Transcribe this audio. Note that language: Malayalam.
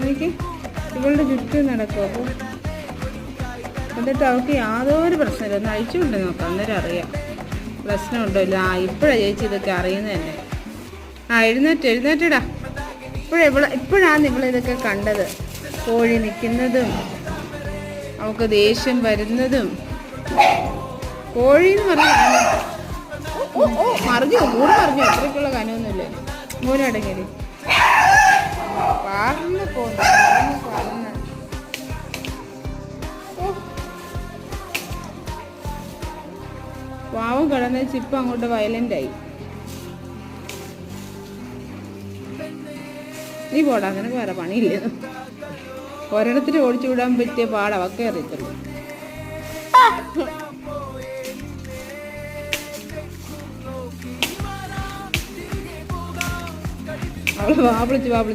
എനിക്ക് ഇവളുടെ ചുറ്റും നടക്കും അപ്പോൾ എന്നിട്ട് അവൾക്ക് യാതൊരു പ്രശ്നമില്ല. ഒന്ന് അയച്ചുകൊണ്ട് നോക്കാം അന്നേരം അറിയാം. പ്രശ്നമുണ്ടോ ഇല്ല? ആ ഇപ്പോഴാണ് ചേച്ചി ഇതൊക്കെ അറിയുന്നത് തന്നെ ആ എഴുന്നേറ്റ് എഴുന്നേറ്റടാ. ഇപ്പോഴാ ഇവിടെ ഇപ്പോഴാണ് ഇവളിതൊക്കെ കണ്ടത്. കോഴി നിൽക്കുന്നതും അവൾക്ക് ദേഷ്യം വരുന്നതും. കോഴി എന്ന് പറഞ്ഞാൽ മറിഞ്ഞു? മൂന്ന് മറിഞ്ഞു? അത്രയ്ക്കുള്ള കനമൊന്നുമില്ല? മൂന്നടങ്ങി പാവം കിടന്ന ചിപ്പ് അങ്ങോട്ട് വയലന്റ് ആയി. നീ പോടാ അങ്ങനെ വേറെ പണിയില്ല. ഒരിടത്തിൽ ഓടിച്ചു വിടാൻ പറ്റിയ പാടവൊക്കെ അറിയത്തുള്ളൂ. അവൾ വാപ്പിളിച്ച് വിളിച്ച് വാ വിളിച്ച്